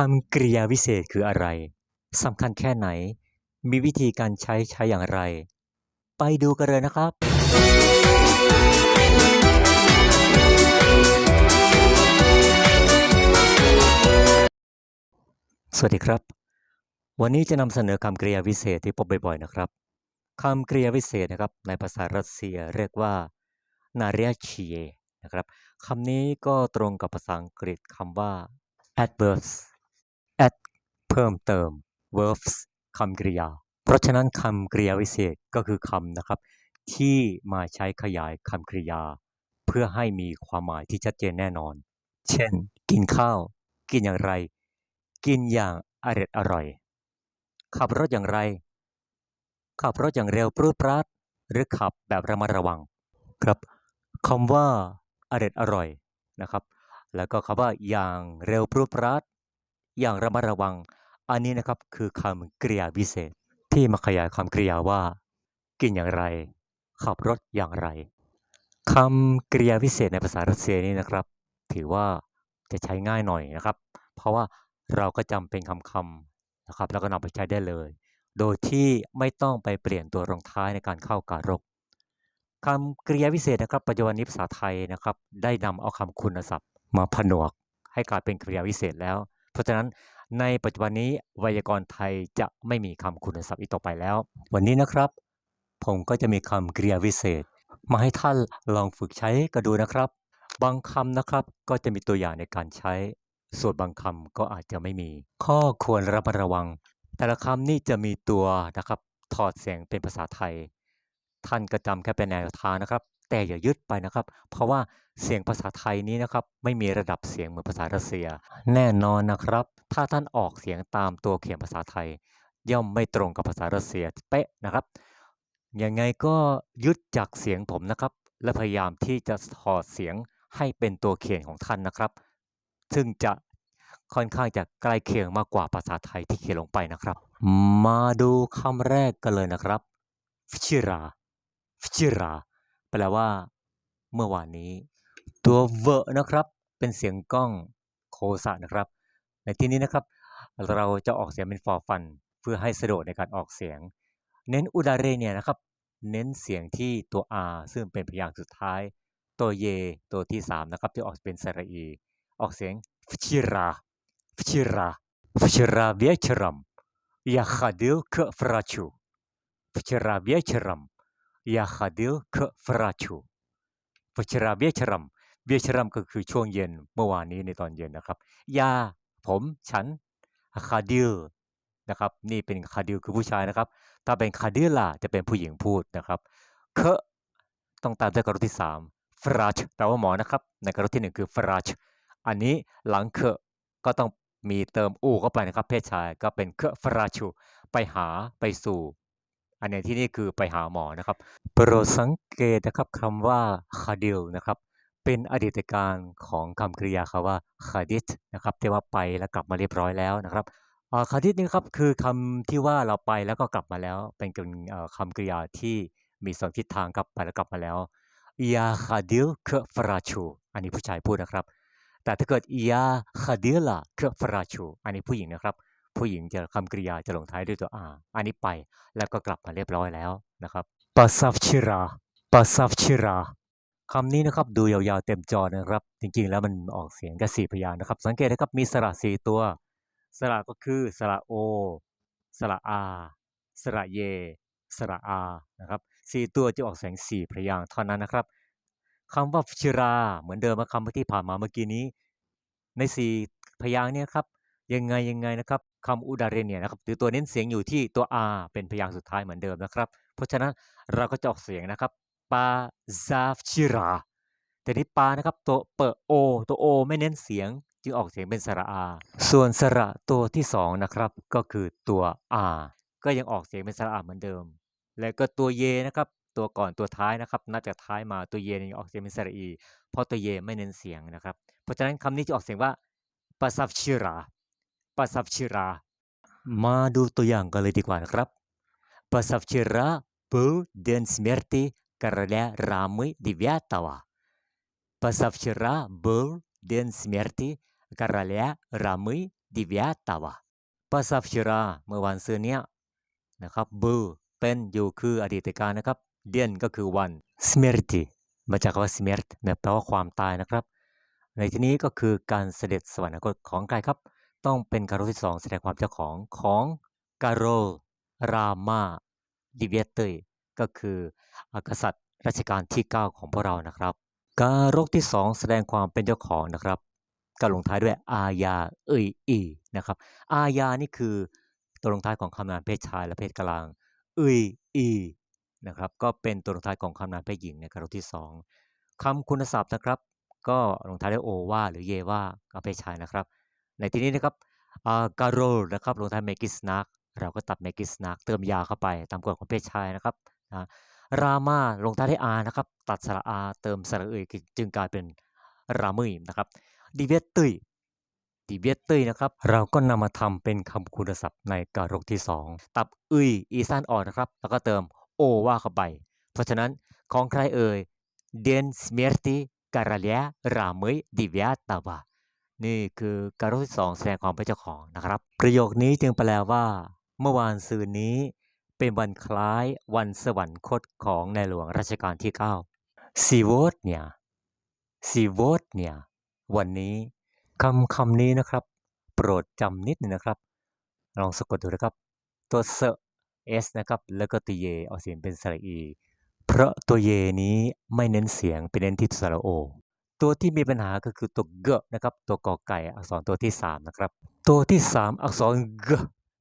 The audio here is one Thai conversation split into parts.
คำกริยาวิเศษคืออะไรสำคัญแค่ไหน มีวิธีการใช้ใช้อย่างไร ไปดูกันเลยนะครับ สวัสดีครับ วันนี้จะนำเสนอคำกริยาวิเศษที่พบบ่อยๆนะครับคำกริยาวิเศษนะครับ ในภาษารัสเซียเรียกว่า n a r e c h i e นะครับคำนี้ก็ตรงกับภาษาอังกฤษคำว่า adverbs add เพิ่มเติม verbs คำกริยา เพราะฉะนั้นคำกริยาวิเศษก็คือคำนะครับ ที่มาใช้ขยายคำกริยา เพื่อให้มีความหมายที่ชัดเจนแน่นอน เช่น กินข้าว กินอย่างไร กินอย่างอร็ดอร่อย ขับรถอย่างไร ขับรถอย่างเร็วปรูดปราดหรือขับแบบระมัดระวัง ครับคำว่าอร็ดอร่อยนะครับ แล้วก็คำว่าอย่างเร็วปรูดปราดอย่างระมัดระวัง อันนี้นะครับคือคำกริยาวิเศษที่มาขยายคำกริยาว่า กินอย่างไร ขับรถอย่างไรคำกริยาวิเศษในภาษารัสเซียนี้นะครับ ถือว่าจะใช้ง่ายหน่อยนะครับ เพราะว่าเราก็จำเป็นคำคำๆนะครับ แล้วก็นำไปใช้ได้เลย โดยที่ไม่ต้องไปเปลี่ยนตัวรองท้ายในการเข้าการกคำกริยาวิเศษนะครับ ปัจจุบันนี้ภาษาไทยนะครับ ได้นำเอาคำคุณศัพท์ มาผนวกให้กลายเป็นกริยาวิเศษแล้ว เพราะฉะนั้น ในปัจจุบันนี้ไวยากรณ์ไทยจะไม่มีคำคุณศัพท์อีกต่อไปแล้ว วันนี้นะครับ ผมก็จะมีคำกริยาวิเศษ มาให้ท่านลองฝึกใช้กันดูนะครับ บางคำนะครับก็จะมีตัวอย่างในการใช้ ส่วนบางคำก็อาจจะไม่มี ข้อควรระมัดระวัง แต่ละคำนี่จะมีตัวนะครับ ถอดเสียงเป็นภาษาไทย ท่านก็จำแค่เป็นแนวทางนะครับ แต่อย่ายึดไปนะครับ เพราะว่าเสียงภาษาไทยนี้นะครับไม่มีระดับเสียงเหมือนภาษารัสเซีย แน่นอนนะครับ ถ้าท่านออกเสียงตามตัวเขียนภาษาไทย ย่อมไม่ตรงกับภาษารัสเซียเป๊ะนะครับยังไงก็ยึดจากเสียงผมนะครับ และพยายามที่จะถอดเสียงให้เป็นตัวเขียนของท่านนะครับ ซึ่งจะค่อนข้างจะใกล้เคียงมากกว่าภาษาไทยที่เขียนลงไปนะครับ มาดูคำแรกกันเลยนะครับฟิชิราฟิชิรา แปลว่า เมื่อวานนี้ ตัวเวอนะครับ เป็นเสียงกล้องโคสะนะครับ ในที่นี้นะครับ เราจะออกเสียงเป็นฟอฟัน เพื่อให้สะดวกในการออกเสียง เน้นอุดาเรเนี่ยนะครับ เน้นเสียงที่ตัว R ซึ่งเป็นพยางค์สุดท้าย ตัวเยตัวที่ 3 นะครับที่ออกเป็นสระอี ออกเสียงฟชิราฟชิราฟชิราเบียชรัมยาคาดิลเคฟราชูฟชิราเบียชรัม я ходил к врачу вчера вечером вечером ก็คือช่วงเย็นเมื่อวานนี้ในตอนเย็นนะครับ ยา ผม ฉัน คาดิล นะครับ นี่เป็นคาดิลคือผู้ชายนะครับ ถ้าเป็นคาดิลล่ะจะเป็นผู้หญิงพูดนะครับ เคต้องตามด้วยกรที่3ฟราชแปลว่าหมอนะครับ ในกรที่ 1 คือฟราช อันนี้หลังเคก็ต้องมีเติมอูเข้าไปนะครับ เพศชายก็เป็นเคฟราชู ไปหาไปสู่ อันนี้ที่นี่คือไปหาหมอนะครับ โปรดสังเกตนะครับคำว่าคาดิลนะครับ เป็นอดีตการของคำกริยาคำว่าคาดิตนะครับที่ว่าไปแล้วกลับมาเรียบร้อยแล้วนะครับคาดิตนี่ครับคือคำที่ว่าเราไปแล้วก็กลับมาแล้ว เป็นคำกริยาที่มีสองทิศทางครับไปแล้วกลับมาแล้วยาคาดิลเคฟราชูอันนี้ผู้ชายพูดนะครับ แต่ถ้าเกิดยาคาดิลาเคฟราชูอันนี้ผู้หญิงนะครับ ผู้หญิงจะคำกริยาจะลงท้ายด้วยตัว r อันนี้ไปแล้วก็กลับมาเรียบร้อยแล้วนะครับปาซาฟชิราปาซาฟชิราคำนี้นะครับดูยาวๆเต็มจอนะครับ จริงๆ แล้วมันออกเสียงแค่สี่พยางนะครับ สังเกตนะครับมีสระสี่ตัว สระก็คือสระโอ สระอา สระเย สระอานะครับสี่ตัวจะออกเสียงสี่พยางเท่านั้นนะครับคำว่าชิรา เหมือนเดิมคำที่ผ่านมาเมื่อกี้นี้ ในสี่พยางค์เนี่ยครับ ยังไงยังไงนะครับคำอุดาเรเนี่ยนะครับหรือตัวเน้นเสียงอยู่ที่ตัว r เป็นพยางค์สุดท้ายเหมือนเดิมนะครับ เพราะฉะนั้นเราก็จะออกเสียงนะครับปาซาฟชิราแต่ที่ปานะครับตัวเปอโอตัวโอไม่เน้นเสียง จึงออกเสียงเป็นสระอา ส่วนสระตัวที่สองนะครับก็คือตัว r ก็ยังออกเสียงเป็นสระอาเหมือนเดิม แล้วก็ตัวเยนะครับตัวก่อนตัวท้ายนะครับนับจากท้ายมาตัวเยยังออกเสียงเป็นสระอี เพราะตัวเยไม่เน้นเสียงนะครับ เพราะฉะนั้นคำนี้จะออกเสียงว่าปาซาฟชิรา ปาซาฟชิรา มาดูตัวอย่างกันเลยดีกว่านะครับ Позавчера был день смерти короля Рамы девятого. Позавчера был день смерти короля Рамы девятого ปาซาฟชิราเมื่อวันซืนเนี้ยนะครับบูเป็นอยู่คืออดีตการนะครับเดียนก็คือวัน smrti มาจากคำว่า smrt แปลว่าความตายนะครับ ในที่นี้ก็คือการเสด็จสวรรคตของใครครับ ต้องเป็นการที่สองแสดงความเจ้าของของการโรลรามาดิเวเตยก็คือกษัตริย์รัชกาลที่ 9 ของพวกเรานะครับ การกที่สองแสดงความเป็นเจ้าของนะครับก็ลงท้ายด้วยอาญาเอยอีนะครับ อาญานี่คือตัวลงท้ายของคำนามเพศชายและเพศกลางเอยอีนะครับ ก็เป็นตัวลงท้ายของคำนามเพศหญิงในการกที่สองคำคุณศัพท์นะครับ ก็ลงท้ายด้วยโอว่าหรือเยว่าก็เพศชายนะครับ ในที่นี้นะครับการโรลนะครับลงท้ายเมกิสนักเราก็ตัดเมกิสนักเติมยาเข้าไปตามกฎของเพศชายนะครับนะรามาลงท้ายด้วยอานะครับ ตัดสระอาเติมสระเอยจึงกลายเป็นรามุยนะครับดิเวตตุยดิเวตตุยนะครับ เราก็นำมาทำเป็นคำคุณศัพท์ในการกที่ 2 ตับอุยอีสานออกนะครับ แล้วก็เติมโอว่าเข้าไป เพราะฉะนั้นของใครเอ่ยเดนสเมรติการาเลียรามุยดิเวตตาวา นี่คือการกที่สองแสดงความเป็นเจ้าของนะครับ ประโยคนี้จึงแปลว่า เมื่อวานซืนนี้ เป็นวันคล้ายวันสวรรคตของในหลวงรัชกาลที่9ซีโวตเนี่ยซีโวตเนี่ยวันนี้คำคำนี้นะครับ โปรดจำนิดนึงนะครับ ลองสะกดดูนะครับ ตัวเซเอสนะครับ แล้วก็ตัวเยเอาเสียงเป็นสระอี เพราะตัวเยนี้ไม่เน้นเสียงเป็นเน้นที่สระโอ ตัวที่มีปัญหาก็คือตัวเกนะครับ ตัวกอไก่อักษรตัวที่ 3 นะครับ ตัวที่ 3 อักษรเก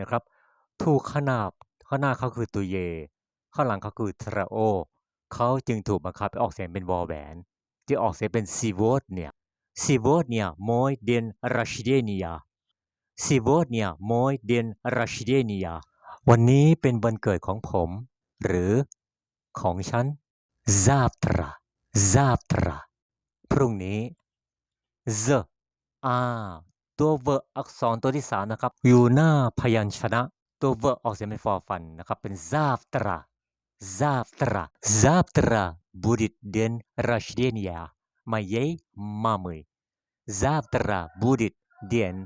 นะครับ ถูกขนาบข้างหน้าเขาคือตัวเย ข้างหลังเขาคือทระโอ เขาจึงถูกบังคับออกเสียงเป็นวอแหวนที่ออกเสียงเป็นซีโวตเนี่ยซีโวตเนี่ยมอยเดนราชิเดเนียซีโวตเนี่ยมอยเดนราชิเดเนียวันนี้เป็นวันเกิดของผม หรือของฉันซาตราซาตรา พรุ่งนี้ z a ตัวเวอักษรตัวที่สามนะครับ อยู่หน้าพยัญชนะ ตัวเวออกเสียงเป็นฟอฟันนะครับ เป็น завтра завтра завтра будет день рождения моей мамы завтра будет день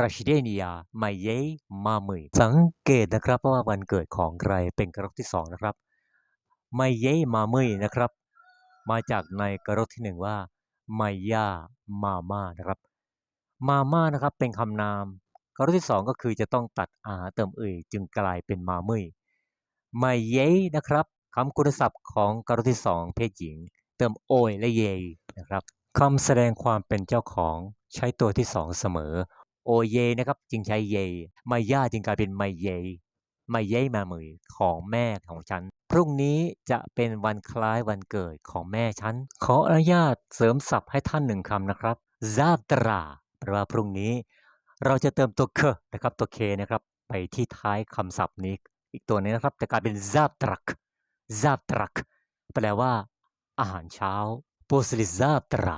рождения моей мамы สังเกตนะครับว่าวันเกิดของใครเป็นกรกที่สองนะครับ моей мамы นะครับ มาจากในกรกที่หนึ่งว่าไมย่ามาม่านะครับ มาม่านะครับเป็นคำนามกรกที่สองก็คือจะต้องตัดอาเติมเอ่ยจึงกลายเป็นมาเมยไมเย้นะครับคำคุณศัพท์ของกรกที่สองเพศหญิง เติมโอยและเยนะครับคำแสดงความเป็นเจ้าของใช้ตัวที่สองเสมอ โอเยนะครับจึงใช้เย ไมย่าจึงกลายเป็นไมเย ไม่เย่มาเหมยของแม่ของฉัน พรุ่งนี้จะเป็นวันคล้ายวันเกิดของแม่ฉัน ขออนุญาตเสริมศัพท์ให้ท่านหนึ่งคำนะครับซาตราแปลว่าพรุ่งนี้ เราจะเติมตัวเคนะครับตัวเคนะครับ ไปที่ท้ายคำศัพท์นี้ อีกตัวนี้นะครับจะกลายเป็นซาตรักซาตรักแปลว่า อาหารเช้าโปสลิซาตรา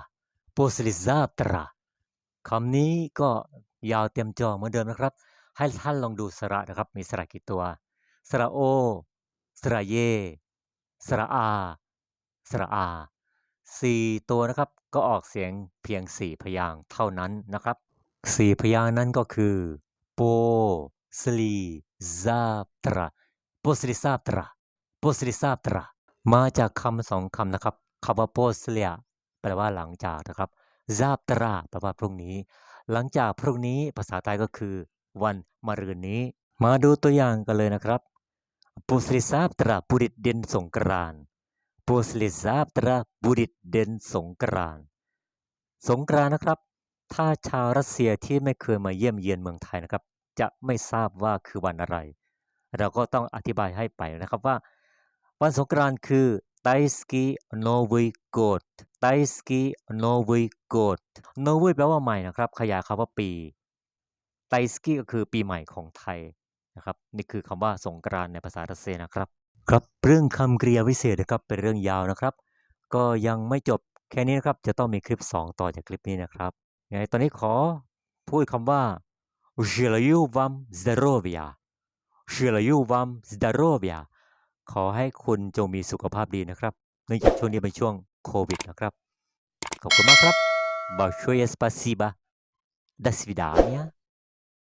โปสลิซาตราคำนี้ก็ยาวเต็มจอเหมือนเดิมนะครับ ให้ท่านลองดูสระนะครับ มีสระกี่ตัว สระโอ สระเย สระอา สระอาสี่ตัวนะครับ ก็ออกเสียงเพียงสี่พยางเท่านั้นนะครับสี่พยางนั้นก็คือโปสลีซาตราโปสลิซาตราโปสลิซาตรามาจากคำสองคำนะครับคำว่าโปสเลียแปลว่าหลังจากนะครับซาตราแปลว่าพรุ่งนี้ หลังจากพรุ่งนี้ภาษาไทยก็คือ วันมะรืนนี้ มาดูตัวอย่างกันเลยนะครับปุสลิซาบตราบุริตเดนสงกรานปุสลิซาบตราบุริตเดนสงกรานสงกรานนะครับ ถ้าชาวรัสเซียที่ไม่เคยมาเยี่ยมเยียนเมืองไทยนะครับ จะไม่ทราบว่าคือวันอะไร เราก็ต้องอธิบายให้ไปนะครับว่า วันสงกรานคือไตสกีโนวิโกดไตสกีโนวิโกดโนวิแปลว่าใหม่นะครับ ขยายคำว่าปี ไตสกี้ก็คือปีใหม่ของไทยนะครับนี่คือคำว่าสงกรานในภาษารัสเซียนะครับ ครับเรื่องคำกริยาวิเศษนะครับเป็นเรื่องยาวนะครับ ก็ยังไม่จบแค่นี้นะครับจะต้องมีคลิป 2 ต่อจากคลิปนี้นะครับไงตอนนี้ขอพูดคำว่าเชลยูวัมสดโรเวียเชลยูวัมสดโรเวียขอให้คุณจงมีสุขภาพดีนะครับเนื่องจากช่วงนี้เป็นช่วงโควิดนะครับ ขอบคุณมากครับบอช่วยสปาซิบาดัสวิดาเนีย